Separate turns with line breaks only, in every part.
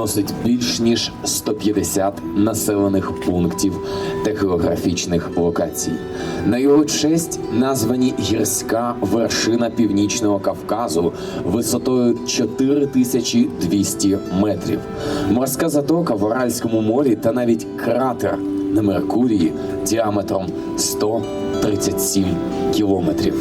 носить більш ніж 150 населених пунктів та географічних локацій. На його честь названі гірська вершина північного Кавказу висотою 4200 метрів, морська затока в Аральському морі та навіть кратер на Меркурії діаметром 137 кілометрів.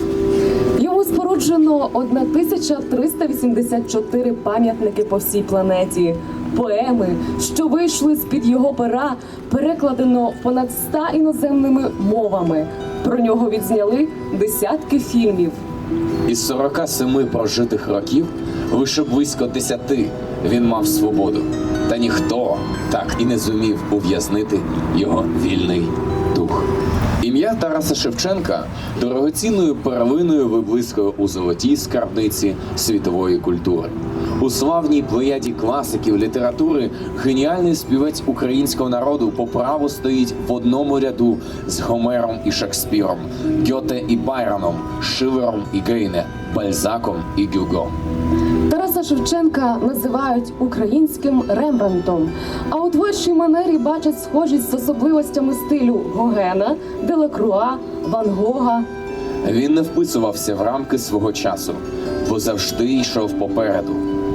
Йому споруджено 1384 пам'ятники по всій планеті. Поеми, що вийшли з-під його пера, перекладено понад 100 іноземними мовами. Про нього відзняли десятки фільмів.
Із 47 прожитих років лише близько 10 він мав свободу. Та ніхто так і не зумів ув'язнити його вільний дух. Ім'я Тараса Шевченка дорогоцінною перлиною виблискує у золотій скарбниці світової культури. У славній плеяді класиків літератури геніальний співець українського народу по праву стоїть в одному ряду з Гомером і Шекспіром, Гьоте і Байроном, Шилером і Гейне, Бальзаком і Гюго.
Тараса Шевченка називають українським Рембрандтом, а у творчій манері бачать схожість з особливостями стилю Гогена, Делакруа, Ван Гога.
Він не вписувався в рамки свого часу, бо завжди йшов попереду.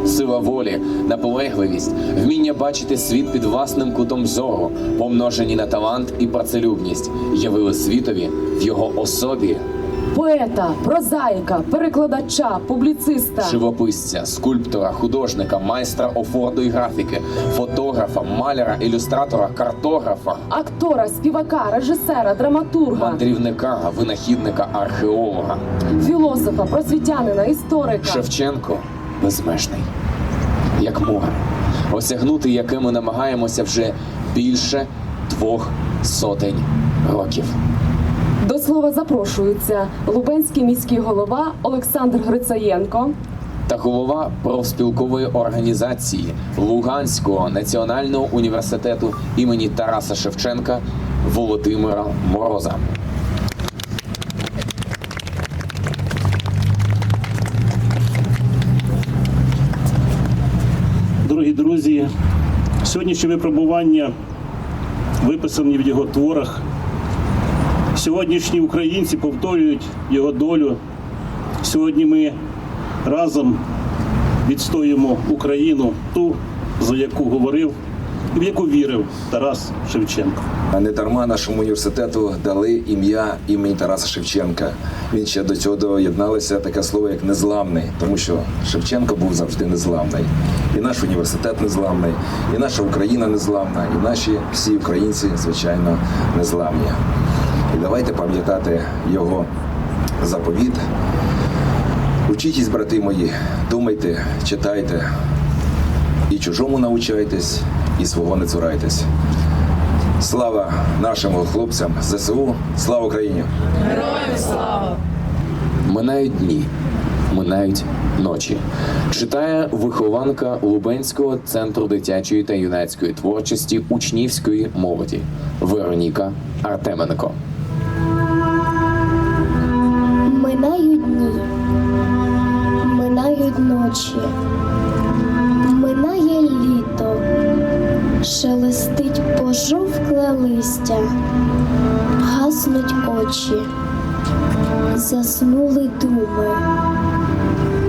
Сила волі, наполегливість, вміння бачити світ під власним кутом зору, помножені на талант і працелюбність, явили світові в його особі
Поета, прозаїка, перекладача, публіциста.
живописця, скульптора, художника, майстра офорду і графіки, фотографа, маляра, ілюстратора, картографа,
актора, співака, режисера, драматурга,
мандрівника, винахідника, археолога.
філософа, просвітянина, історика.
Шевченко безмежний, як море, осягнути яке ми намагаємося вже більше двох сотень років.
До слова запрошується Лубенський міський голова Олександр Грицаєнко,
Та голова профспілкової організації Луганського національного університету імені Тараса Шевченка Володимира Мороза.
Друзі, сьогоднішнє випробування виписані в його творах. Сьогоднішні українці повторюють його долю. Сьогодні ми разом відстоюємо Україну, ту, за яку говорив і в яку вірив Тарас Шевченко.
Не дарма нашому університету дали ім'я імені Тараса Шевченка. Він ще до цього доєдналося таке слово як незламний, тому що Шевченко був завжди незламний. І наш університет незламний, і наша Україна незламна, і наші всі українці, звичайно, незламні. І давайте пам'ятати його заповіт. Учітесь, брати мої, думайте, читайте, і чужому научайтесь, і свого не цурайтесь. Слава нашим хлопцям ЗСУ, слава Україні! Героям слава!
Минають дні, минають ночі. Читає вихованка Лубенського центру дитячої та юнацької творчості учнівської молоді Вероніка Артеменко.
Минають дні, минають ночі, минає літо, шелестить пожовкле листя, гаснуть очі, заснули думи,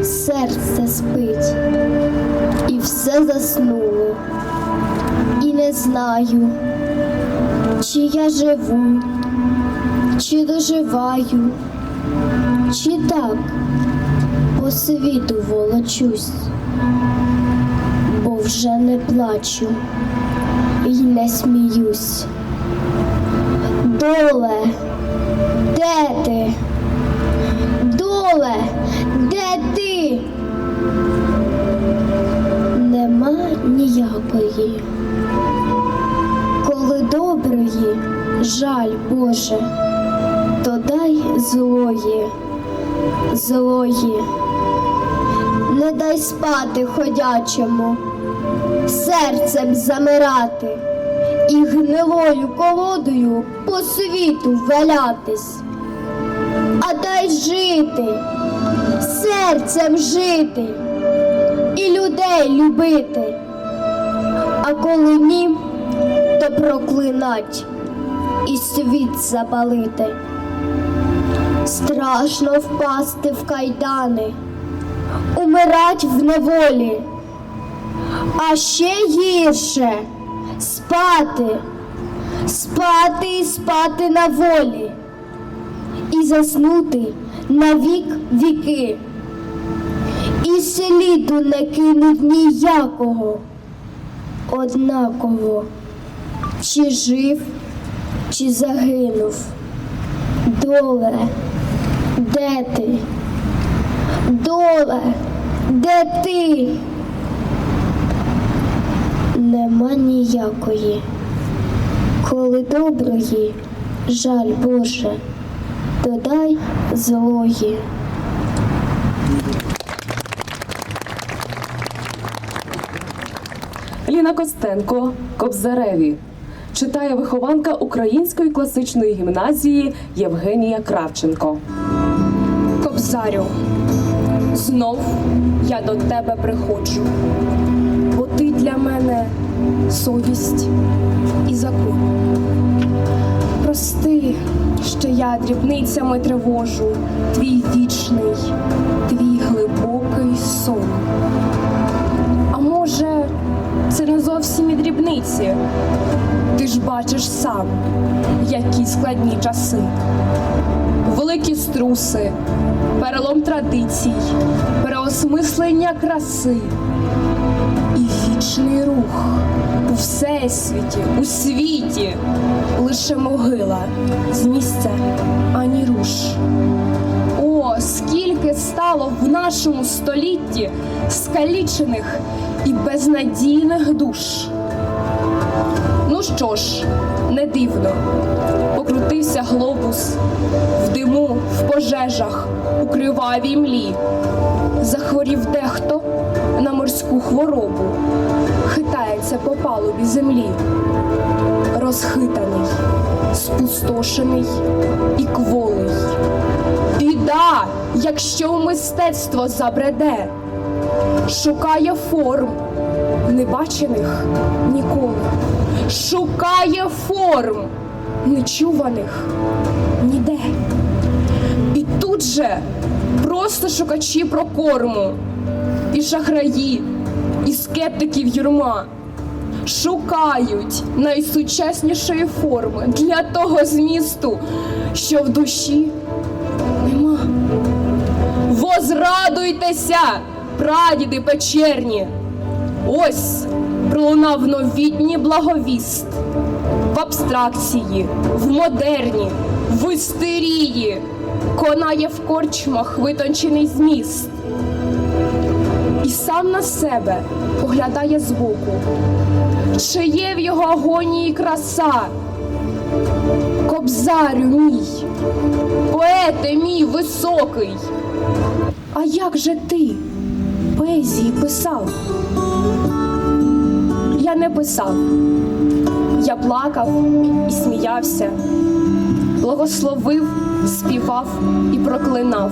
серце спить, і все заснуло, і не знаю, чи я живу, чи доживаю. Чи так по світу волочусь, бо вже не плачу і не сміюсь. Доле, де ти? Доле, де ти? Нема ніякої. Коли доброї, жаль Боже то дай злої, злої, не дай спати ходячому, серцем замирати і гнилою колодою по світу валятись, а дай жити, серцем жити і людей любити, А коли ні, то проклинать і світ запалити. Страшно впасти в кайдани, умирать в неволі, а ще гірше спати, спати і спати на волі і заснути на вік віки. І сліду не кинуть ніякого, однаково, чи жив, чи загинув. Доле, де ти? Доле, де ти? Нема ніякої, коли доброї, жаль Боже, додай злої.
Ліна Костенко Кобзареві читає вихованка Української класичної гімназії Євгенія Кравченко.
Кобзарю, знов я до тебе приходжу, бо ти для мене совість і закон. Прости, що я дрібницями тривожу твій вічний, твій глибокий сон. А може, це не зовсім і дрібниці. Ти ж бачиш сам, які складні часи великі струси, перелом традицій, переосмислення краси і вічний рух всесвіті, у світі, лише могила з місця ані руш. О, скільки стало в нашому столітті скалічених і безнадійних душ. Ну що ж, не дивно, покрутився глобус в диму, в пожежах, у кривавій млі. Захворів дехто на морську хворобу, хитається по палубі землі, розхитаний, спустошений і кволий. Біда, якщо в мистецтво забреде, шукає форм, небачених ніколи, шукає форм, нечуваних ніде. І тут же просто шукачі прокорму, і шахраї, і скептиків юрма шукають найсучаснішої форми для того змісту, що в душі нема. Возрадуйтеся, прадіди печерні! Ось пролунав новітній благовіст в абстракції, в модерні, в істерії, конає в корчмах витончений зміст. Сам на себе поглядає збоку, чи є в його агонії краса. Кобзарю мій, поете мій високий. А як же ти поезії писав? Я не писав. Я плакав і сміявся, благословив, співав і проклинав.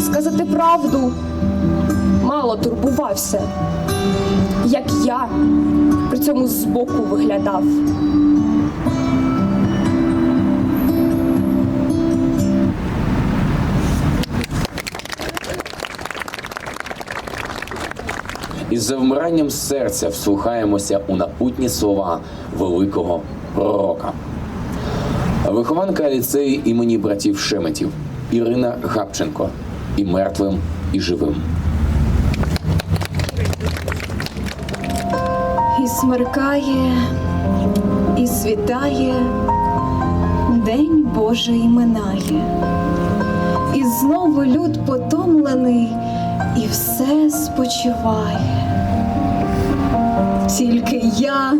Сказати правду мало турбувався, як я при цьому збоку виглядав.
Із завмиранням серця вслухаємося у напутні слова великого пророка. Вихованка ліцею імені братів Шеметів Ірина Гапченко і мертвим, і живим.
І смеркає, і світає, День Божий минає, і знову люд потомлений, і все спочиває. Тільки я,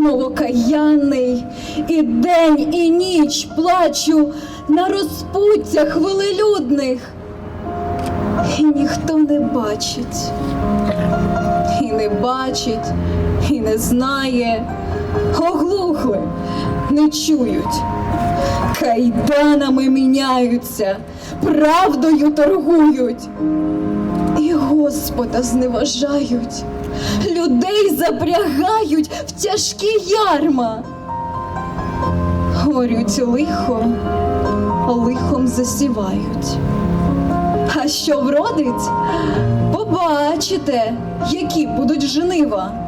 новокаянний, і день, і ніч плачу на розпуттях велелюдних, і ніхто не бачить і не бачить, не знає, оглухли, не чують. Кайданами міняються, правдою торгують, і Господа зневажають, людей запрягають в тяжкі ярма. Горють лихо, лихом засівають. А що вродить? Побачите, які будуть жнива.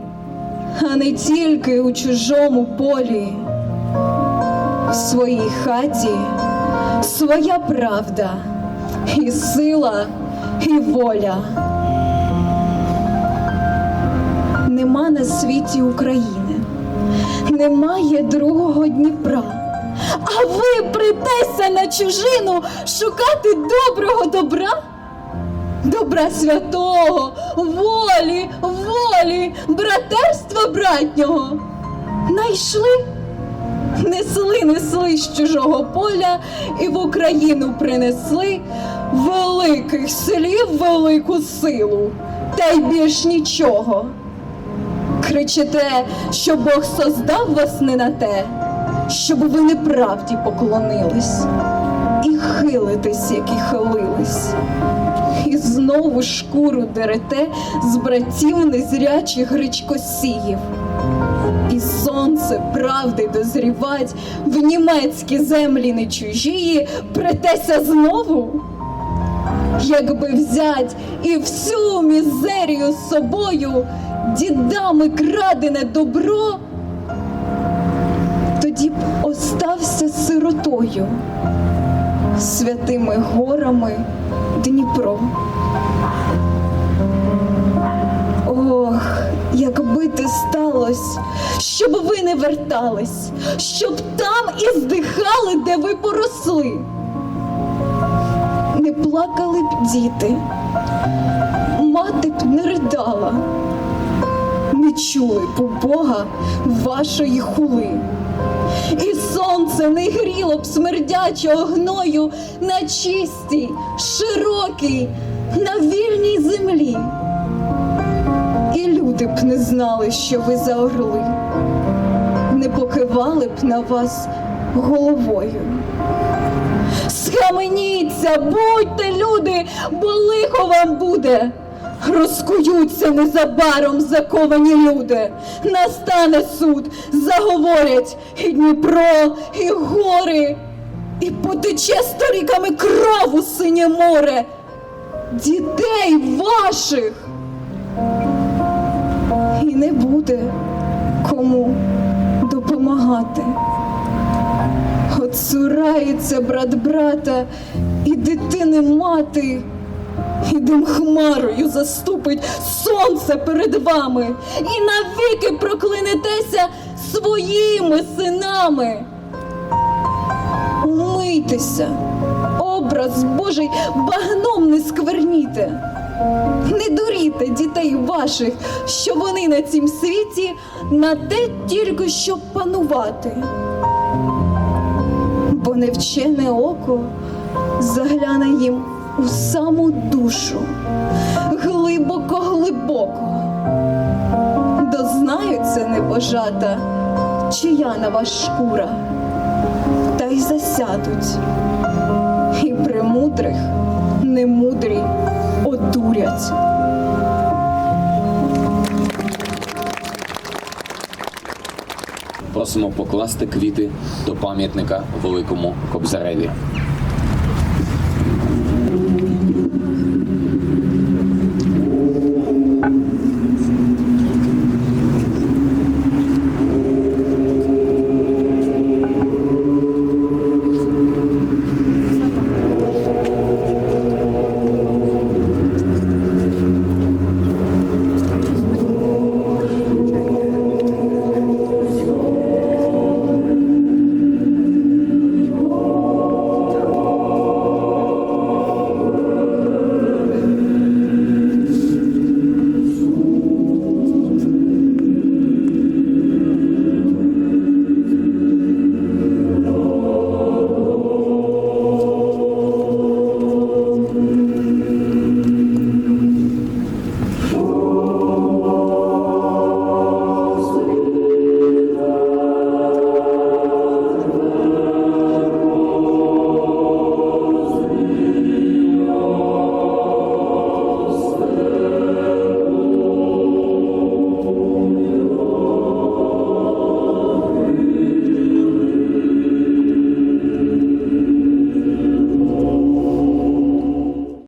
а не тільки у чужому полі. В своїй хаті своя правда, і сила, і воля. Нема на світі України, немає другого Дніпра. А ви притеся на чужину шукати доброго добра? Добра святого, волі, братерства братнього. Найшли? Несли, несли з чужого поля і в Україну принесли великих слів велику силу, та й більш нічого. Кричите, що Бог создав вас не на те, щоб ви неправді поклонились, і хилитесь, і хилились. І знову шкуру дерете з братів незрячих гречкосіїв. І сонце правди дозрівать в німецькі землі не чужії, претеся знову. Якби взять і всю мізерію з собою, дідами крадене добро, тоді б остався сиротою, святими горами Дніпро. Ох, якби те сталось, щоб ви не вертались, щоб там і здихали, де ви поросли. Не плакали б діти, мати б не ридала, не чули б у Бога вашої хули. І сонце не гріло б смердячого гною на чистій, широкій, на вільній землі. І люди б не знали, що ви за орли, не покивали б на вас головою. Схаменіться, будьте люди, бо лихо вам буде. Розкуються незабаром заковані люди. Настане суд, заговорять і Дніпро, і гори, і потече сторіками кров у синє море. Дітей ваших і не буде кому допомагати. Оцурається брат брата і дитини мати, і дим хмарою заступить сонце перед вами, і навіки проклинетеся своїми синами. Умийтеся, образ Божий багном не скверніте. Не дуріте дітей ваших, що вони на цім світі на те тільки щоб панувати. Бо невчене око загляне їм у саму душу, глибоко, глибоко. Дознаються небожата, чия на вас шкура, та й засядуть. І премудрих немудрі одурять.
Просимо покласти квіти до пам'ятника великому Кобзареві.